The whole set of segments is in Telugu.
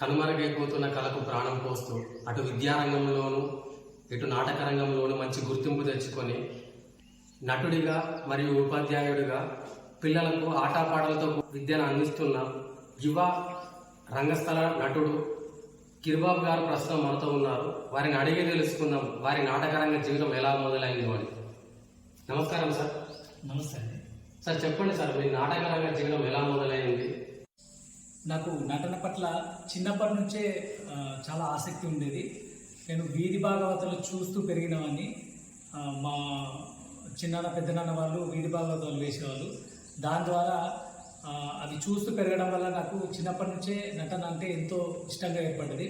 కనుమరుగైపోతున్న కళకు ప్రాణం పోస్తూ అటు విద్యారంగంలోనూ ఇటు నాటక రంగంలోనూ మంచి గుర్తింపు తెచ్చుకొని నటుడిగా మరియు ఉపాధ్యాయుడిగా పిల్లలకు ఆటపాటలతో విద్యను అందిస్తున్న యువ రంగస్థల నటుడు కిర్బాబు గారు ప్రస్తుతం మనతో ఉన్నారు. వారిని అడిగి తెలుసుకుందాం వారి నాటకరంగ జీవితం ఎలా మొదలైందో అని. నమస్కారం సార్. నమస్తే సార్ చెప్పండి సార్ మీ నాటకరంగ జీవితం ఎలా మొదలైంది? నాకు నటన పట్ల చిన్నప్పటి నుంచే చాలా ఆసక్తి ఉండేది. నేను వీధి భాగవతాలు చూస్తూ పెరిగినవాడిని మా చిన్నాన్న పెద్దనాన్న వాళ్ళు వీధి భాగవతాలు వేసేవాళ్ళు. దాని ద్వారా అవి చూస్తూ పెరగడం వల్ల నాకు చిన్నప్పటి నుంచే నటన అంటే ఎంతో ఇష్టంగా ఏర్పడ్డది.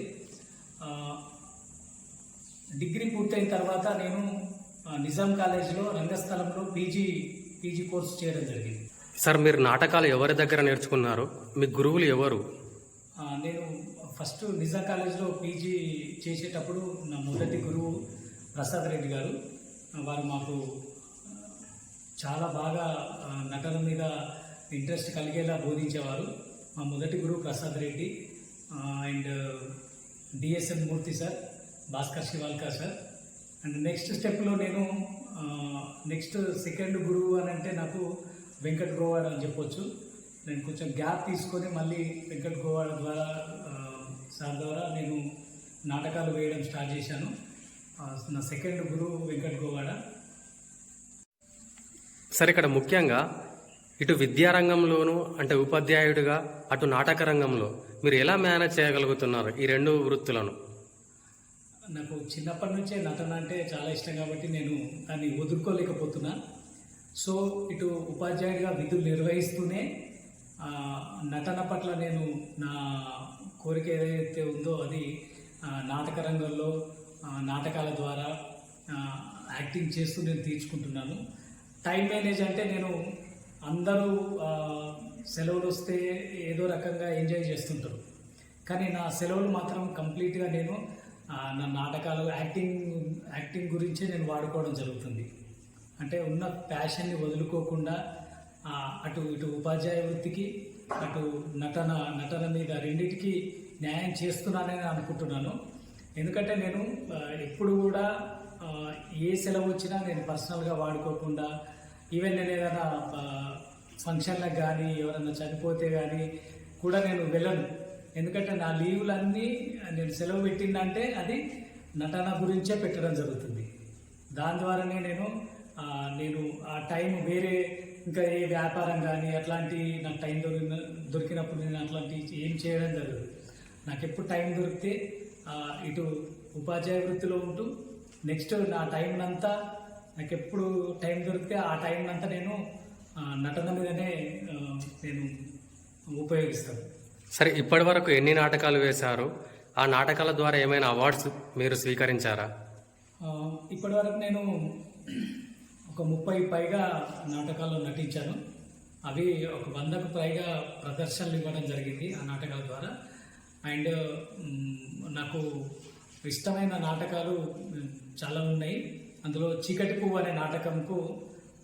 డిగ్రీ పూర్తయిన తర్వాత నేను నిజాం కాలేజీలో రంగస్థలంలో పీజీ పీజీ కోర్సు చేయడం జరిగింది. సార్ మీరు నాటకాలు ఎవరి దగ్గర నేర్చుకున్నారు? మీ గురువులు ఎవరు? నేను ఫస్ట్ నిజాం కాలేజ్లో పీజీ చేసేటప్పుడు నా మొదటి గురువు ప్రసాద్ రెడ్డి గారు. వారు మాకు చాలా బాగా నటన మీద ఇంట్రెస్ట్ కలిగేలా బోధించేవారు. మా మొదటి గురువు Prasad Reddy and DSN Murthy sir Bhaskar Shivalkar sir. And next స్టెప్లో నేను నెక్స్ట్ సెకండ్ గురువు అని అంటే నాకు వెంకట్ గోవాడ్ అని చెప్పొచ్చు. నేను కొంచెం గ్యాప్ తీసుకొని మళ్ళీ వెంకట్ గోవాడ్ ద్వారా సార్ ద్వారా నేను నాటకాలు వేయడం స్టార్ట్ చేశాను. నా సెకండ్ గురువు వెంకట్ గోవాడ సార్ ఇక్కడ ముఖ్యంగా ఇటు విద్యారంగంలోను అంటే ఉపాధ్యాయుడిగా అటు నాటక రంగంలో మీరు ఎలా మేనేజ్ చేయగలుగుతున్నారు ఈ రెండు వృత్తులను? నాకు చిన్నప్పటి నుంచే నటన అంటే చాలా ఇష్టం కాబట్టి నేను దాన్ని వదులుకోలేకపోతున్నా. సో ఇటు ఉపాధ్యాయుడిగా విధులు నిర్వహిస్తూనే నటన పట్ల నేను నా కోరిక ఏదైతే ఉందో అది నాటక రంగంలో నాటకాల ద్వారా యాక్టింగ్ చేస్తూ నేను తీర్చుకుంటున్నాను. టైం మేనేజ్ అంటే నేను అందరూ సెలవులు వస్తే ఏదో రకంగా ఎంజాయ్ చేస్తుంటారు. కానీ నా సెలవులు మాత్రం కంప్లీట్గా నేను నా నాటకాలు యాక్టింగ్ యాక్టింగ్ గురించే నేను వాడుకోవడం జరుగుతుంది. అంటే ఉన్న ప్యాషన్ని వదులుకోకుండా అటు ఇటు ఉపాధ్యాయ వృత్తికి అటు నటన నటన మీద రెండింటికి న్యాయం చేస్తున్నానని అనుకుంటున్నాను. ఎందుకంటే నేను ఎప్పుడు కూడా ఏ సెలవు వచ్చినా నేను పర్సనల్గా వాడుకోకుండా ఈవెన్ నేను ఏదైనా ఫంక్షన్లకు కానీ ఎవరైనా చనిపోతే కానీ కూడా నేను వెళ్ళను. ఎందుకంటే నా లీవులన్నీ నేను సెలవు పెట్టిందంటే అది నటన గురించే పెట్టడం జరుగుతుంది. దాని ద్వారానే నేను నేను ఆ టైం వేరే ఇంకా ఏ వ్యాపారం కానీ అట్లాంటి నాకు టైం దొరికిన దొరికినప్పుడు నేను అట్లాంటి ఏం చేయడం జరగదు. నాకు ఎప్పుడు టైం దొరికితే ఇటు ఉపాధ్యాయ వృత్తిలో ఉంటూ నెక్స్ట్ నా టైం అంతా నాకు ఎప్పుడు టైం దొరికితే ఆ టైం అంతా నేను నటన మీదనే నేను ఉపయోగిస్తాను. సరే ఇప్పటి వరకు ఎన్ని నాటకాలు వేశారు? ఆ నాటకాల ద్వారా ఏమైనా అవార్డ్స్ మీరు స్వీకరించారా? ఇప్పటి వరకు నేను ఒక ముప్పై పైగా నాటకాల్లో నటించాను. అవి ఒక వందకు పైగా ప్రదర్శనలు ఇవ్వడం జరిగింది ఆ నాటకాల ద్వారా. అండ్ నాకు ఇష్టమైన నాటకాలు చాలా ఉన్నాయి. అందులో చీకటి పువ్వు అనే నాటకంకు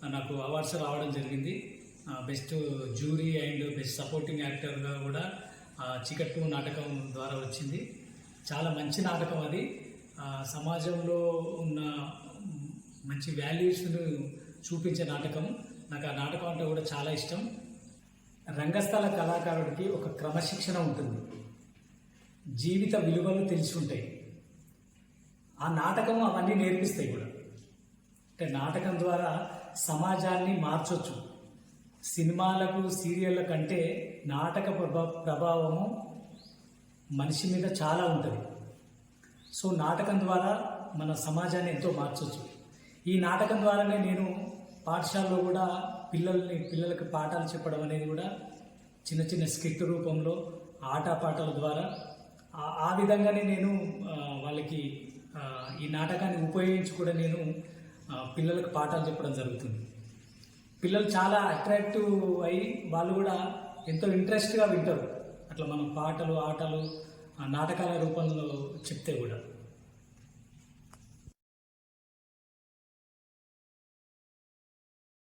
నాకు అవార్డ్స్ రావడం జరిగింది. Best jury and best supporting యాక్టర్గా కూడా ఆ, చీకటి పువ్వు నాటకం ద్వారా వచ్చింది. చాలా మంచి నాటకం అది. సమాజంలో ఉన్న మంచి వాల్యూస్ను చూపించే నాటకం. నాకు ఆ నాటకం అంటే కూడా చాలా ఇష్టం. రంగస్థల కళాకారుడికి ఒక క్రమశిక్షణ ఉంటుంది. జీవిత విలువలు తెలిసి ఉంటాయి ఆ నాటకం అవన్నీ నేర్పిస్తాయి కూడా. అంటే నాటకం ద్వారా సమాజాన్ని మార్చొచ్చు. సినిమాలకు సీరియళ్ళ కంటే నాటక ప్రభా ప్రభావము మనిషి మీద చాలా ఉంటుంది. సో నాటకం ద్వారా మన సమాజాన్ని ఎంతో మార్చొచ్చు. ఈ నాటకం ద్వారానే నేను పాఠశాలలో కూడా పిల్లల్ని పిల్లలకి పాఠాలు చెప్పడం అనేది కూడా చిన్న చిన్న స్కిట్ రూపంలో ఆటపాటల ద్వారా. ఆ- విధంగానే నేను వాళ్ళకి ఈ నాటకాన్ని ఉపయోగించి కూడా నేను పిల్లలకు పాఠాలు చెప్పడం జరుగుతుంది. పిల్లలు చాలా అట్రాక్టివ్ అయ్యి వాళ్ళు కూడా ఎంతో ఇంట్రెస్ట్గా వింటారు. అట్లా మనం పాటలు ఆటలు నాటకాల రూపంలో చెప్తే కూడా.